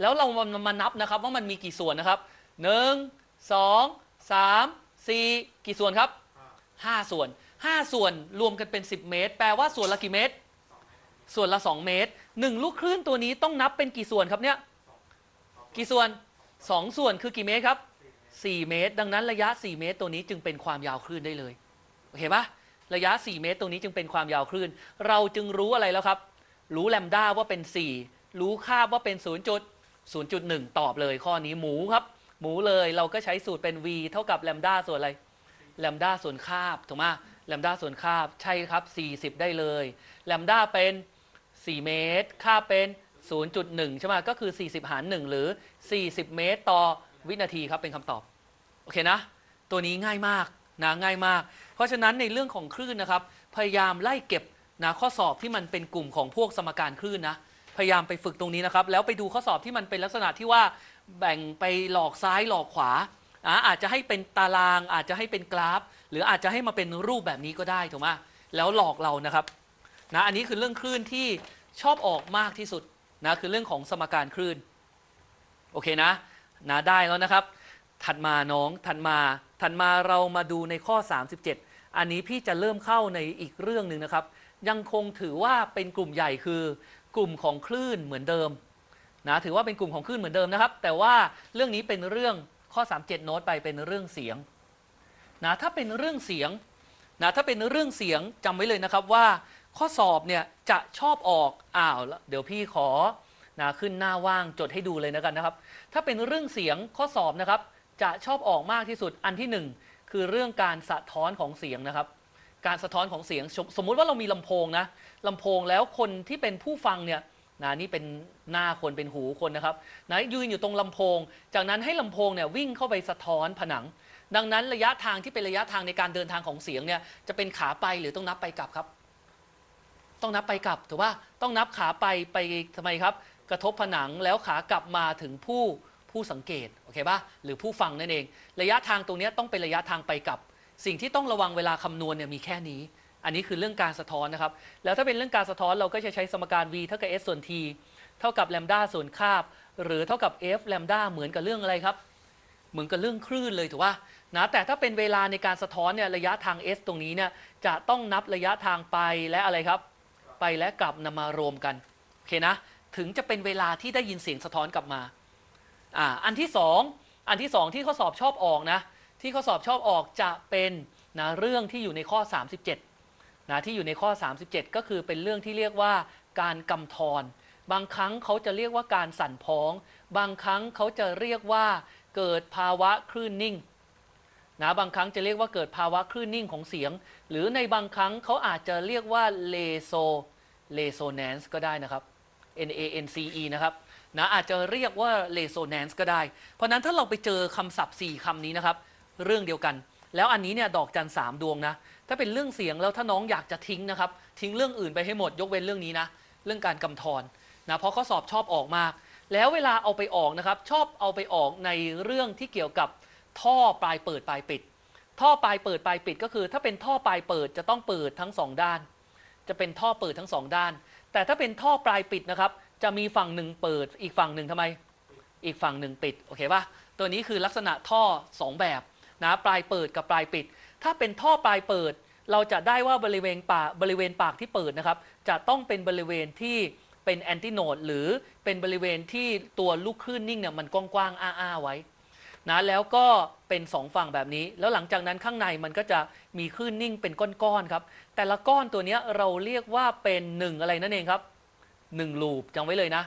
แล้วเรามามานับนะครับว่ามันมีกี่ส่วนนะครับหนึ่งสองสามสี่กี่ส่วนครับห้าส่วนห้าส่วนรวมกันเป็น 10 เมตร แปลว่าส่วนละกี่เมตร ส่วนละ 2 เมตรหนึ่งลูกคลื่นตัวนี้ต้องนับเป็นกี่ส่วนครับเนี่ยกี่ส่วน 2 ส่วนคือกี่เมตรครับ 4 เมตร ดังนั้นระยะ 4 เมตรตัวนี้จึงเป็นความยาวคลื่นได้เลยโอเคปะระยะ 4 เมตร ตรงนี้จึงเป็นความยาวคลื่น เราจึงรู้อะไรแล้วครับ รู้แลมด้าว่าเป็น 4 รู้คาบว่าเป็น 0 0.1 ตอบเลยข้อนี้หมูครับ หมูเลยเราก็ใช้สูตรเป็น v เท่ากับแลมด้าส่วนอะไรแลมด้าส่วนคาบถูกไหมแลมด้าส่วนคาบใช่ครับ 40 ได้เลยแลมด้าเป็น 4 เมตร ค่าเป็น 0.1 ใช่ไหมก็คือ 40 หาร 1 หรือ 40 เมตรต่อวินาทีครับเป็นคำตอบ โอเคนะ ตัวนี้ง่ายมากนะง่ายมาก เพราะฉะนั้นในเรื่องของคลื่นนะครับ พยายามไล่เก็บนะข้อสอบที่มันเป็นกลุ่มของพวกสมการคลื่นนะ พยายามไปฝึกตรงนี้นะครับ แล้วไปดูข้อสอบที่มันเป็นลักษณะที่ว่าแบ่งไปหลอกซ้ายหลอกขวาอะอาจจะให้เป็นตาราง อาจจะให้เป็นกราฟ หรืออาจจะให้มาเป็นรูปแบบนี้ก็ได้ถูกไหมแล้วหลอกเรานะครับนะอันนี้คือเรื่องคลื่นที่ชอบออกมากที่สุดนะคือเรื่องของสมการคลื่นโอเคนะนะได้แล้วนะครับ ถัดมาน้องถัดมาถัดมาเรามาดูในข้อ 37 อันนี้พี่จะเริ่มเข้าในอีกเรื่องหนึ่งนะครับ ยังคงถือว่าเป็นกลุ่มใหญ่คือ กลุ่มของคลื่นเหมือนเดิมนะถือว่าเป็นกลุ่มของคลื่นเหมือนเดิมนะครับ แต่ว่าเรื่องนี้เป็นเรื่องข้อ 37 โน้ตไปเป็นเรื่องเสียงนะถ้าเป็นเรื่องเสียงนะถ้าเป็นเรื่องเสียงจำไว้เลยนะครับว่าข้อสอบเนี่ยจะชอบออกอ้าวแล้วเดี๋ยวพี่ขอนะขึ้นหน้าว่างจดให้ดูเลยนะกันนะครับ ถ้าเป็นเรื่องเสียงข้อสอบนะครับ จะชอบออกมากที่สุดอันที่หนึ่งคือเรื่องการสะท้อนของเสียงนะครับ การสะท้อนของเสียงสมสมมุติว่าเรามีลำโพงนะลำโพงแล้วคนที่เป็นผู้ฟังเนี่ยนะนี่เป็นหน้าคนเป็นหูคนนะครับนะยืนอยู่ตรงลำโพง จากนั้นให้ลำโพงเนี่ยวิ่งเข้าไปสะท้อนผนัง ดังนั้นระยะทางที่เป็นระยะทางในการเดินทางของเสียงเนี่ยจะเป็นขาไปหรือต้องนับไปกลับครับ ต้องนับไปกลับถูกป่ะต้องนับขาไปไปทำไมครับ กระทบผนังแล้วขากลับมาถึงผู้ผู้สังเกตโอเคป่ะหรือผู้ฟังนั่นเอง ระยะทางตรงนี้ต้องเป็นระยะทางไปกลับ สิ่งที่ต้องระวังเวลาคำนวณเนี่ยมีแค่นี้ อันนี้คือเรื่องการสะท้อนนะครับ แล้วถ้าเป็นเรื่องการสะท้อนเราก็จะใช้สมการ v เท่ากับ s ส่วน t เท่ากับแลมด้าส่วนคาบ หรือเท่ากับ f แลมด้าเหมือนกับเรื่องอะไรครับ เหมือนกับเรื่องคลื่นเลยถูกป่ะนะแต่ถ้าเป็นเวลาในการสะท้อนเนี่ยระยะทาง s ตรงนี้เนี่ยจะต้องนับระยะทางไปและอะไรครับ ไปและกลับนำมารวมกันโอเคนะถึงจะเป็นเวลาที่ได้ยินเสียงสะท้อนกลับมาอ่าอันที่สองอันที่สองที่ข้อสอบชอบออกนะ ที่ข้อสอบชอบออกจะเป็นนะเรื่องที่อยู่ในข้อ 37นะที่อยู่ในข้อ 37 ก็คือเป็นเรื่องที่เรียกว่าการกำทร บางครั้งเขาจะเรียกว่าการสั่นพ้อง บางครั้งเขาจะเรียกว่าเกิดภาวะคลื่นนิ่งนะบางครั้งจะเรียกว่าเกิดภาวะคลื่นนิ่งของเสียง หรือในบางครั้งเขาอาจจะเรียกว่าเลโซเลโซแนนซ์ก็ได้นะครับ N A N C E นะครับนะอาจจะเรียกว่าเลโซแนนซ์ก็ได้ เพราะนั้นถ้าเราไปเจอคำศัพท์ 4คำนี้นะครับ เรื่องเดียวกัน แล้วอันนี้เนี่ยดอกจันสามดวงนะ ถ้าเป็นเรื่องเสียงแล้วถ้าน้องอยากจะทิ้งนะครับ ทิ้งเรื่องอื่นไปให้หมดยกเว้นเรื่องนี้นะ เรื่องการกำทรนะเพราะข้อสอบชอบออกมาก แล้วเวลาเอาไปออกนะครับ ชอบเอาไปออกในเรื่องที่เกี่ยวกับท่อปลายเปิดปลายปิด ท่อปลายเปิดปลายปิดก็คือ ถ้าเป็นท่อปลายเปิดจะต้องเปิดทั้งสองด้าน จะเป็นท่อเปิดทั้งสองด้าน แต่ถ้าเป็นท่อปลายปิดนะครับจะมีฝั่งหนึ่งเปิดอีกฝั่งหนึ่งทำไม อีกฝั่งหนึ่งปิดโอเคปะตัวนี้คือลักษณะท่อ 2 แบบ นะปลายเปิดกับปลายปิด ถ้าเป็นท่อปลายเปิด เราจะได้ว่าบริเวณปากบริเวณปากที่เปิดนะครับ จะต้องเป็นบริเวณที่เป็นแอนติโนดหรือเป็นบริเวณที่ตัวลูกคลื่นนิ่งเนี่ยมันกว้างๆอ้าๆไว้นะแล้วก็เป็น2ฝั่งแบบนี้ แล้วหลังจากนั้นข้างในมันก็จะมีคลื่นนิ่งเป็นก้อนๆครับ แต่ละก้อนตัวเนี้ยเราเรียกว่าเป็นหนึ่งอะไรนั่นเองครับหนึ่งลูปจำไว้เลยนะ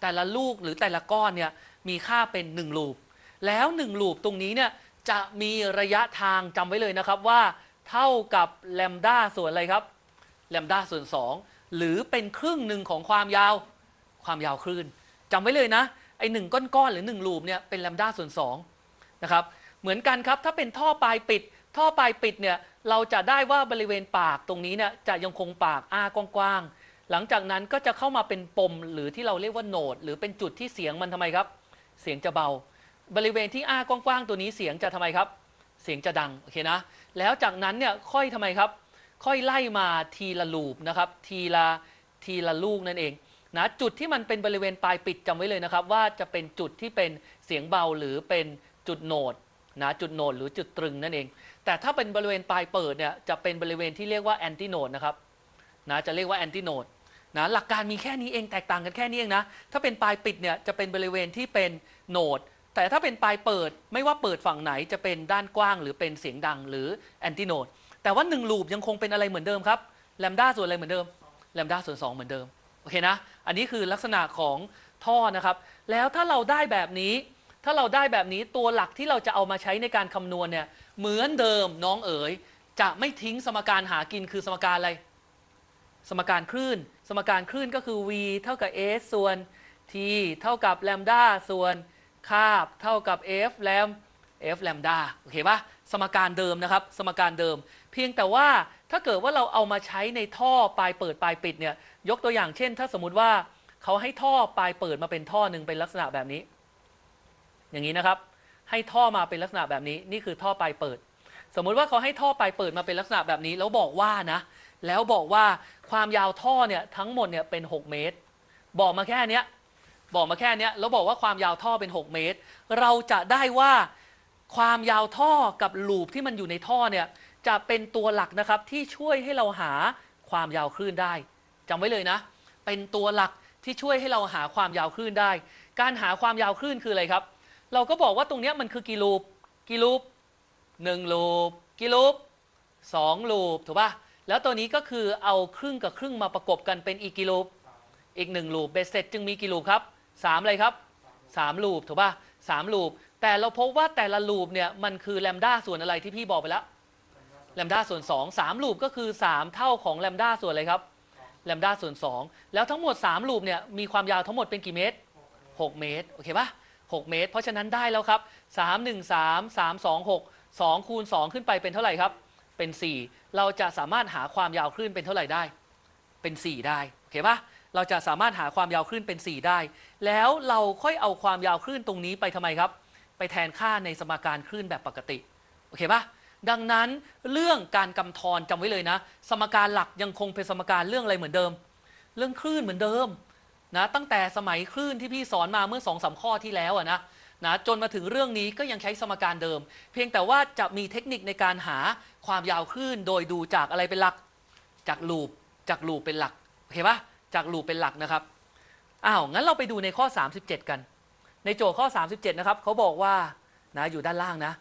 แต่ละลูกหรือแต่ละก้อนเนี่ยมีค่าเป็น1ลูปแล้ว1ลูปตรงนี้เนี่ย จะมีระยะทางจำไว้เลยนะครับว่าเท่ากับแลมด้าส่วนอะไรครับแลมด้าส่วน 2 หรือเป็นครึ่งหนึ่งของความยาวความยาวคลื่นจำไว้เลยนะไอหนึ่งก้อนๆหรือ1ลูปเนี่ยเป็นแลมด้าส่วน2นะครับเหมือนกันครับถ้าเป็นท่อปลายปิด ท่อปลายปิดเนี่ยเราจะได้ว่าบริเวณปากตรงนี้เนี่ยจะยังคงปากอ้ากว้างๆหลังจากนั้นก็จะเข้ามาเป็นปมหรือที่เราเรียกว่าโหนด หรือเป็นจุดที่เสียงมันทำไมครับ เสียงจะเบา บริเวณที่อ้ากว้างๆตัวนี้เสียงจะทำไมครับ เสียงจะดังโอเคนะ แล้วจากนั้นเนี่ยค่อยทำไมครับ ค่อยไล่มาทีละลูปนะครับทีละทีละลูกนั่นเองนะจุดที่มันเป็นบริเวณปลายปิดจำไว้เลยนะครับ ว่าจะเป็นจุดที่เป็นเสียงเบาหรือเป็นจุดโหนดนะจุดโหนดหรือจุดตรึงนั่นเอง แต่ถ้าเป็นบริเวณปลายเปิดเนี่ยจะเป็นบริเวณที่เรียกว่าแอนติโหนดนะครับนะจะเรียกว่าแอนติโหนดนะหลักการมีแค่นี้เองแตกต่างกันแค่นี้เองนะถ้าเป็นปลายปิดเนี่ยจะเป็นบริเวณที่เป็นโหนด แต่ถ้าเป็นปลายเปิดไม่ว่าเปิดฝั่งไหนจะเป็นด้านกว้าง หรือเป็นเสียงดังหรือแอนติโนดแต่ว่า1ลูปยังคงเป็นอะไรเหมือนเดิมครับแลมด้าส่วนอะไรเหมือนเดิมแลมด้าส่วน 2 เหมือนเดิมโอเคนะอันนี้คือลักษณะของท่อนะครับ แล้วถ้าเราได้แบบนี้ ถ้าเราได้แบบนี้ตัวหลักที่เราจะเอามาใช้ในการคำนวณเนี่ยเหมือนเดิมน้องเอ๋ยจะไม่ทิ้งสมการหากินคือสมการอะไร สมการคลื่น สมการคลื่นก็คือ v เท่ากับ s ส่วน t เท่ากับแลมด้าส่วน คาบเท่ากับ f แลม f แลมด้าโอเคปะสมการเดิมนะครับ สมการเดิม เพียงแต่ว่าถ้าเกิดว่าเราเอามาใช้ในท่อปลายเปิดปลายปิดเนี่ยยกตัวอย่างเช่น ถ้าสมมุติว่าเขาให้ท่อปลายเปิดมาเป็นท่อหนึ่งเป็นลักษณะแบบนี้ อย่างนี้นะครับ ให้ท่อมาเป็นลักษณะแบบนี้ นี่คือท่อปลายเปิด สมมุติว่าเขาให้ท่อปลายเปิดมาเป็นลักษณะแบบนี้ แล้วบอกว่านะ แล้วบอกว่าความยาวท่อเนี่ยทั้งหมดเนี่ยเป็น 6 เมตร บอกมาแค่เนี้ย บอกมาแค่นี้แล้วบอกว่าความยาวท่อเป็น 6 เมตร เราจะได้ว่าความยาวท่อกับลูปที่มันอยู่ในท่อเนี่ยจะเป็นตัวหลักนะครับที่ช่วยให้เราหาความยาวคลื่นได้จำไว้เลยนะ เป็นตัวหลักที่ช่วยให้เราหาความยาวคลื่นได้ การหาความยาวคลื่นคืออะไรครับ เราก็บอกว่าตรงนี้มันคือกี่ลูปกี่ลูปหนึ่งลูปกี่ลูปสองลูปถูกป่ะแล้วตัวนี้ก็คือเอาครึ่งกับครึ่งมาประกบกันเป็นอีกกี่ลูปอีกหนึ่งลูปเบสเสร็จจึงมีกี่ลูปครับ สามอะไรครับสามลูปถูกป่ะสามลูป แต่เราพบว่าแต่ละลูปเนี่ยมันคือแลมด้าส่วนอะไรที่พี่บอกไปแล้วแลมด้าส่วน2 3ลูปก็คือ3เท่าของแลมด้าส่วนอะไรครับแลมด้าส่วน2แล้วทั้งหมด3ลูปเนี่ยมีความยาวทั้งหมดเป็นกี่เมตร6เมตรโอเคป่ะ6เมตร เพราะฉะนั้นได้แล้วครับ3 1 3 3 2 6 2คูณ2ขึ้นไปเป็นเท่าไหร่ครับเป็น4เราจะสามารถหาความยาวคลื่นเป็นเท่าไหร่ได้ เป็น4ได้โอเคป่ะ เราจะสามารถหาความยาวคลื่นเป็น 4 ได้ แล้วเราค่อยเอาความยาวคลื่นตรงนี้ไปทำไมครับ ไปแทนค่าในสมการคลื่นแบบปกติ โอเคปะดังนั้นเรื่องการกำทรจำไว้เลยนะ สมการหลักยังคงเป็นสมการเรื่องอะไรเหมือนเดิม เรื่องคลื่นเหมือนเดิมนะตั้งแต่สมัยคลื่นที่พี่สอนมาเมื่อ2อสข้อที่แล้วอะนะนะจนมาถึงเรื่องนี้ก็ยังใช้สมการเดิม เพียงแต่ว่าจะมีเทคนิคในการหาความยาวคลื่นโดยดูจากอะไรเป็นหลัก จากลูปจากลูปเป็นหลักโอเคปะ จากลูปเป็นหลักนะครับอ้าวงั้นเราไปดูในข้อ 37 กัน ในโจทย์ข้อ 37 นะครับเขาบอกว่านะอยู่ด้านล่างนะ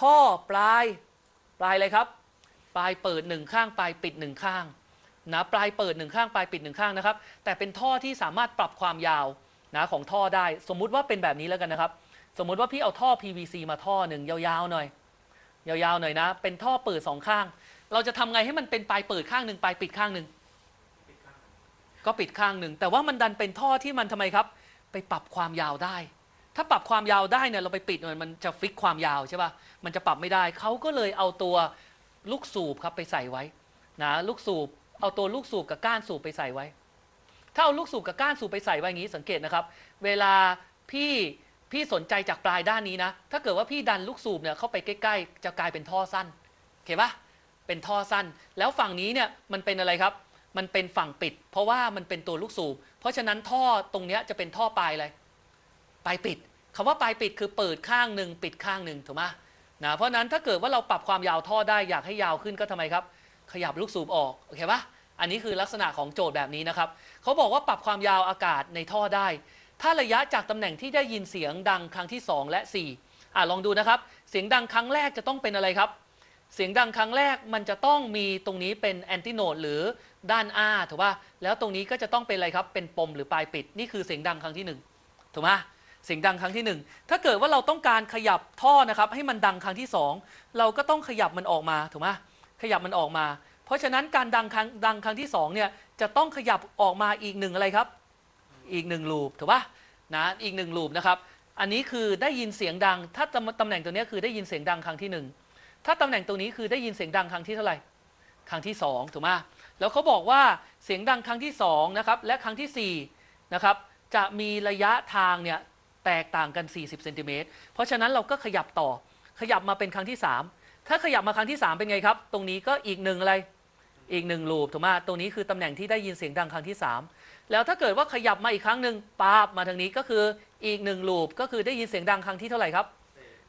ท่อปลายปลายอะไรครับ ปลายเปิดหนึ่งข้างปลายปิดหนึ่งข้างนะปลายเปิดหนึ่งข้างปลายปิดหนึ่งข้างนะครับ แต่เป็นท่อที่สามารถปรับความยาวนะของท่อได้ สมมุติว่าเป็นแบบนี้แล้วกันนะครับ สมมุติว่าพี่เอาท่อ PVC มาท่อหนึ่งยาวๆหน่อย ยาวๆหน่อยนะ เป็นท่อเปิดสองข้าง เราจะทำไงให้มันเป็นปลายเปิดข้างหนึ่งปลายปิดข้างหนึ่ง ก็ปิดข้างหนึ่ง แต่ว่ามันดันเป็นท่อที่มันทำไมครับ ไปปรับความยาวได้ ถ้าปรับความยาวได้เนี่ยเราไปปิดมันมันจะฟิกความยาวใช่ป่ะมันจะปรับไม่ได้เขาก็เลยเอาตัวลูกสูบครับไปใส่ไว้นะลูกสูบเอาตัวลูกสูบกับก้านสูบไปใส่ไว้ ถ้าเอาลูกสูบกับก้านสูบไปใส่ไว้อย่างนี้สังเกตนะครับ เวลาพี่พี่สนใจจากปลายด้านนี้นะ ถ้าเกิดว่าพี่ดันลูกสูบเนี่ยเข้าไปใกล้ ๆ จะกลายเป็นท่อสั้นโอเคปะเป็นท่อสั้น แล้วฝั่งนี้เนี่ยมันเป็นอะไรครับ มันเป็นฝั่งปิด เพราะว่ามันเป็นตัวลูกสูบ เพราะฉะนั้นท่อตรงเนี้ยจะเป็นท่อปลายอะไรปลายปิดคำว่าปลายปิดคือเปิดข้างหนึ่งปิดข้างหนึ่งถูกไหมนะเพราะนั้นถ้าเกิดว่าเราปรับความยาวท่อได้อยากให้ยาวขึ้นก็ทำไมครับ ขยับลูกสูบออกโอเคปะอันนี้คือลักษณะของโจทย์แบบนี้นะครับเขาบอกว่าปรับความยาวอากาศในท่อได้ ถ้าระยะจากตำแหน่งที่ได้ยินเสียงดังครั้งที่ 2 และ 4 อะลองดูนะครับ เสียงดังครั้งแรกจะต้องเป็นอะไรครับ เสียงดังครั้งแรกมันจะต้องมีตรงนี้เป็นแอนติโนดหรือ ด้านอาถูกป่ะแล้วตรงนี้ก็จะต้องเป็นอะไรครับเป็นปมหรือปลายปิดนี่คือเสียงดังครั้งที่หนึ่งถูกไหมเสียงดังครั้งที่หนึ่งถ้าเกิดว่าเราต้องการขยับท่อนะครับ ให้มันดังครั้งที่สองเราก็ต้องขยับมันออกมาถูกไหมขยับมันออกมา เพราะฉะนั้นการดังครั้งดังครั้งที่สองเนี่ยจะต้องขยับออกมาอีกหนึ่งอะไรครับ อีกหนึ่งลูปถูกป่ะนะอีกหนึ่งลูปนะครับ อันนี้คือได้ยินเสียงดัง ถ้าตำตำแหน่งตัวนี้คือได้ยินเสียงดังครั้งที่หนึ่งถ้าตำแหน่งตรงนี้คือได้ยินเสียงดังครั้งที่เท่าไหร่ครั้งที่สองถูกไหม แล้วเขาบอกว่าเสียงดังครั้งที่สองนะครับและครั้งที่สี่นะครับจะมีระยะทางเนี่ยแตกต่างกัน 40เซนติเมตรเพราะฉะนั้นเราก็ขยับต่อขยับมาเป็นครั้งที่ 3 ถ้าขยับมาครั้งที่ 3 เป็นไงครับ ตรงนี้ก็อีกหนึ่งอะไรอีกหนึ่งลูปถูกไหมตรงนี้คือตำแหน่งที่ได้ยินเสียงดังครั้งที่ 3 แล้วถ้าเกิดว่าขยับมาอีกครั้งหนึ่งปาบมาทางนี้ก็คืออีกหนึ่งลูปก็คือได้ยินเสียงดังครั้งที่เท่าไหร่ครับ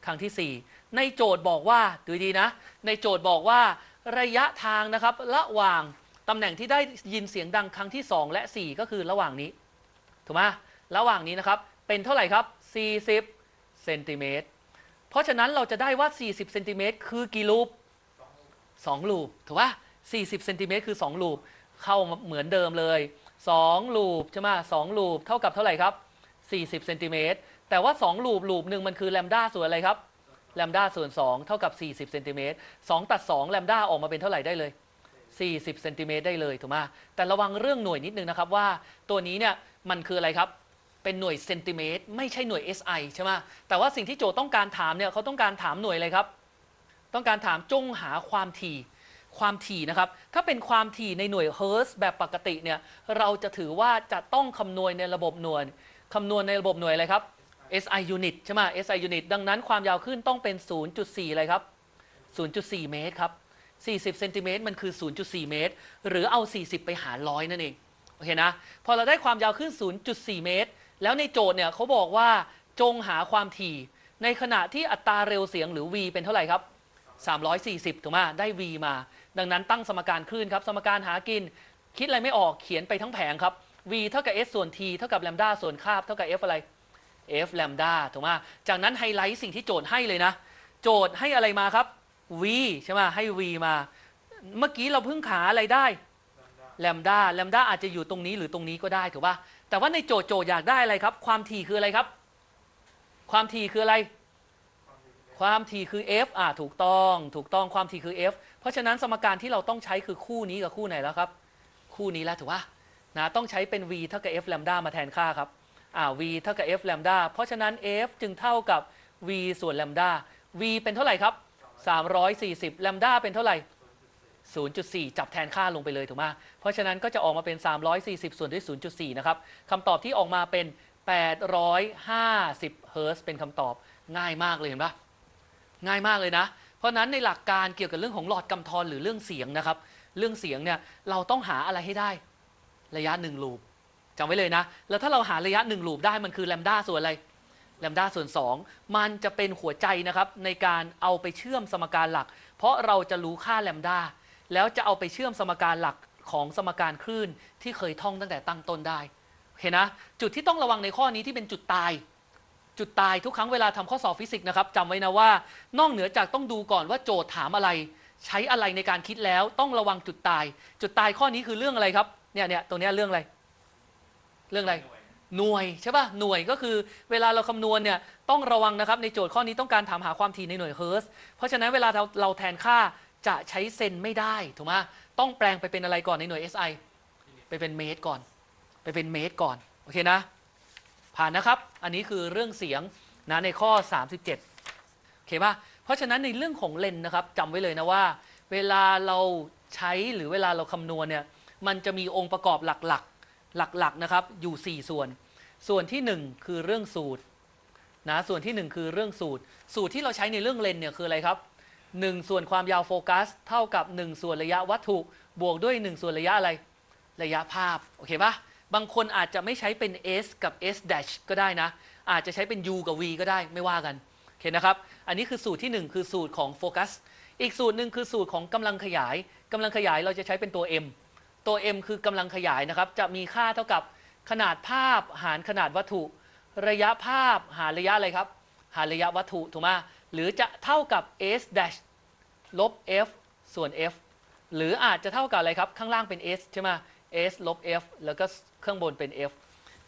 ครั้งที่ 4 ในโจทย์บอกว่าดูดีนะ ในโจทย์บอกว่าระยะทางนะครับระหว่าง ตำแหน่งที่ได้ยินเสียงดังครั้งที่ 2 และ 4 ก็คือระหว่างนี้ ถูกไหมระหว่างนี้นะครับ เป็นเท่าไหร่ครับ 40เซนติเมตร เพราะฉะนั้นเราจะได้ว่า 40เซนติเมตรคือกี่ลูป2ลูป ถูกปะ40เซนติเมตรคือ 2 ลูป เข้ามาเหมือนเดิมเลย 2 ลูปใช่ไหมสองลูป เท่ากับเท่าไหร่ครับ 40เซนติเมตร แต่ว่า 2 ลูป ลูปหนึ่งมันคือแลมด้าส่วนอะไรครับ แลมด้าส่วน 2 เท่ากับ 40เซนติเมตร2ตัด2แลมด้าออกมาเป็นเท่าไหร่ได้เลย 40เซนติเมตรได้เลยถูกไหมแต่ระวังเรื่องหน่วยนิดนึงนะครับว่าตัวนี้เนี่ยมันคืออะไรครับเป็นหน่วยเซนติเมตรไม่ใช่หน่วย SI ใช่ไหมแต่ว่าสิ่งที่โจทย์ต้องการถามเนี่ยเขาต้องการถามหน่วยอะไรครับ ต้องการถามจงหาความถี่ความถี่นะครับ ถ้าเป็นความถี่ในหน่วยเฮิร์ตซ์แบบปกติเนี่ยเราจะถือว่าจะต้องคำนวณในระบบหน่วยคำนวณในระบบหน่วยอะไรครับ SI unit ใช่ไหม SI unit ดังนั้นความยาวขึ้นต้องเป็น 0.4 อะไรครับ 0.4 เมตรครับ 40เซนติเมตรมันคือ 0.4 เมตร หรือเอา 40 ไปหารร้อยนั่นเองโอเคนะ พอเราได้ความยาวขึ้น 0.4 เมตร แล้วในโจทย์เนี่ยเขาบอกว่าจงหาความถี่ ในขณะที่อัตราเร็วเสียงหรือ v เป็นเท่าไหร่ครับ 340 ถูกไหมได้ v มา ดังนั้นตั้งสมการคลื่นครับ สมการหากิน คิดอะไรไม่ออกเขียนไปทั้งแผงครับ v เท่ากับ s ส่วน t เท่ากับแลมด้าส่วนคาบเท่ากับ f อะไร f แลมด้าถูกไหมจากนั้นไฮไลท์สิ่งที่โจทย์ให้เลยนะ โจทย์ให้อะไรมาครับ v ใช่ไหมให้ v มา เมื่อกี้เราเพิ่งหาอะไรได้แลมด้าแลมด้าอาจจะอยู่ตรงนี้หรือตรงนี้ก็ได้ถูกป่ะแต่ว่าในโจทย์โจทย์อยากได้อะไรครับ ความถี่คืออะไรครับ ความถี่คืออะไร ความถี่คือ f อ่าถูกต้องถูกต้องความถี่คือ f เพราะฉะนั้นสมการที่เราต้องใช้คือคู่นี้กับคู่ไหนแล้วครับ คู่นี้แล้วถูกป่ะนะต้องใช้เป็น v เท่ากับ f แลมด้ามาแทนค่าครับอ่า v เท่ากับ f แลมด้าเพราะฉะนั้น f จึงเท่ากับ v ส่วนแลมด้า v เป็นเท่าไหร่ครับ 340แลมด้าเป็นเท่าไหร่ 0.4 จับแทนค่าลงไปเลยถูกไหมเพราะฉะนั้นก็จะออกมาเป็น 340 ส่วนด้วย 0.4 นะครับคำตอบที่ออกมาเป็น 850 เฮิร์ตเป็นคำตอบง่ายมากเลยเห็นปะง่ายมากเลยนะ เพราะฉะนั้นในหลักการเกี่ยวกับเรื่องของหลอดกำทรหรือเรื่องเสียงนะครับ เรื่องเสียงเนี่ยเราต้องหาอะไรให้ได้ ระยะหนึ่งลูปจำไว้เลยนะ แล้วถ้าเราหาระยะหนึ่งลูปได้มันคือแลมด้าส่วนอะไร แลมด้าส่วน 2 มันจะเป็นหัวใจนะครับในการเอาไปเชื่อมสมการหลัก เพราะเราจะรู้ค่าแลมด้าแล้วจะเอาไปเชื่อมสมการหลักของสมการคลื่นที่เคยท่องตั้งแต่ตั้งต้นได้โอเคนะ จุดที่ต้องระวังในข้อนี้ที่เป็นจุดตาย จุดตายทุกครั้งเวลาทำข้อสอบฟิสิกส์นะครับจำไว้นะว่า นอกเหนือจากต้องดูก่อนว่าโจทย์ถามอะไร ใช้อะไรในการคิดแล้วต้องระวังจุดตาย จุดตายข้อนี้คือเรื่องอะไรครับเนี่ยเนี่ยตรงนี้เรื่องอะไร เรื่องอะไร หน่วยใช่ป่ะหน่วยก็คือเวลาเราคำนวณเนี่ยต้องระวังนะครับในโจทย์ข้อนี้ต้องการถามหาความถี่ในหน่วยเฮิร์ตซ์เพราะฉะนั้นเวลาเราเราแทนค่าจะใช้เซนไม่ได้ถูกไหมต้องแปลงไปเป็นอะไรก่อนในหน่วย SI ไปเป็นเมตรก่อน ไปเป็นเมตรก่อนโอเคนะ ผ่านนะครับ อันนี้คือเรื่องเสียงนะในข้อ 37โอเคป่ะเพราะฉะนั้นในเรื่องของเลนส์นะครับจำไว้เลยนะว่า เวลาเราใช้หรือเวลาเราคำนวณเนี่ยมันจะมีองค์ประกอบหลักๆหลักๆนะครับอยู่ 4 ส่วน ส่วนที่ 1 คือเรื่องสูตรนะส่วนที่ 1 คือเรื่องสูตร สูตรที่เราใช้ในเรื่องเลนเนี่ยคืออะไรครับ 1 ส่วนความยาวโฟกัส เท่ากับ 1 ส่วนระยะวัตถุ บวกด้วย 1 ส่วนระยะอะไร ระยะภาพ โอเคปะบางคนอาจจะไม่ใช้เป็น s กับ s dash ก็ได้นะ อาจจะใช้เป็น u กับ v ก็ได้ไม่ว่ากันโอเคนะครับ อันนี้คือสูตรที่ 1 คือสูตรของโฟกัสอีกสูตรหนึ่งคือสูตรของกำลังขยายกำลังขยายเราจะใช้เป็นตัว m ตัว m คือกำลังขยายนะครับ จะมีค่าเท่ากับ ขนาดภาพหารขนาดวัตถุ ระยะภาพหารระยะอะไรครับ หารระยะวัตถุถูกไหมหรือจะเท่ากับ s dash ลบ f ส่วน f หรืออาจจะเท่ากับอะไรครับ ข้างล่างเป็น s ใช่ไหม s ลบ f แล้วก็ข้างบนเป็น f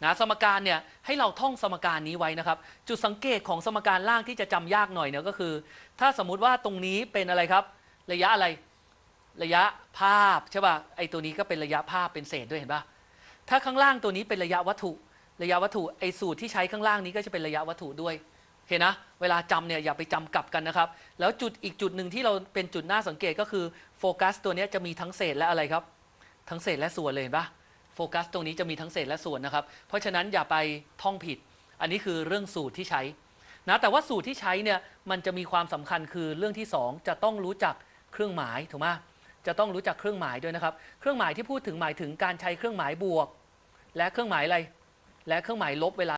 นะสมการเนี่ยให้เราท่องสมการนี้ไว้นะครับ จุดสังเกตของสมการล่างที่จะจำยากหน่อยเนี่ยก็คือ ถ้าสมมุติว่าตรงนี้เป็นอะไรครับ ระยะอะไร ระยะภาพใช่ป่ะไอตัวนี้ก็เป็นระยะภาพเป็นเศษด้วยเห็นป่ะ ถ้าข้างล่างตัวนี้เป็นระยะวัตถุ ระยะวัตถุไอสูตรที่ใช้ข้างล่างนี้ก็จะเป็นระยะวัตถุด้วยโอเคนะ เวลาจำเนี่ยอย่าไปจำกลับกันนะครับ แล้วจุดอีกจุดหนึ่งที่เราเป็นจุดน่าสังเกตก็คือโฟกัสตัวนี้จะมีทั้งเศษและอะไรครับ ทั้งเศษและส่วนเลยเห็นปะโฟกัสตรงนี้จะมีทั้งเศษและส่วนนะครับ เพราะฉะนั้นอย่าไปท่องผิด อันนี้คือเรื่องสูตรที่ใช้นะแต่ว่าสูตรที่ใช้เนี่ยมันจะมีความสำคัญคือเรื่องที่ 2 จะต้องรู้จักเครื่องหมายถูกไหมจะต้องรู้จักเครื่องหมายด้วยนะครับ เครื่องหมายที่พูดถึงหมายถึงการใช้เครื่องหมายบวก และเครื่องหมายอะไร และเครื่องหมายลบเวลา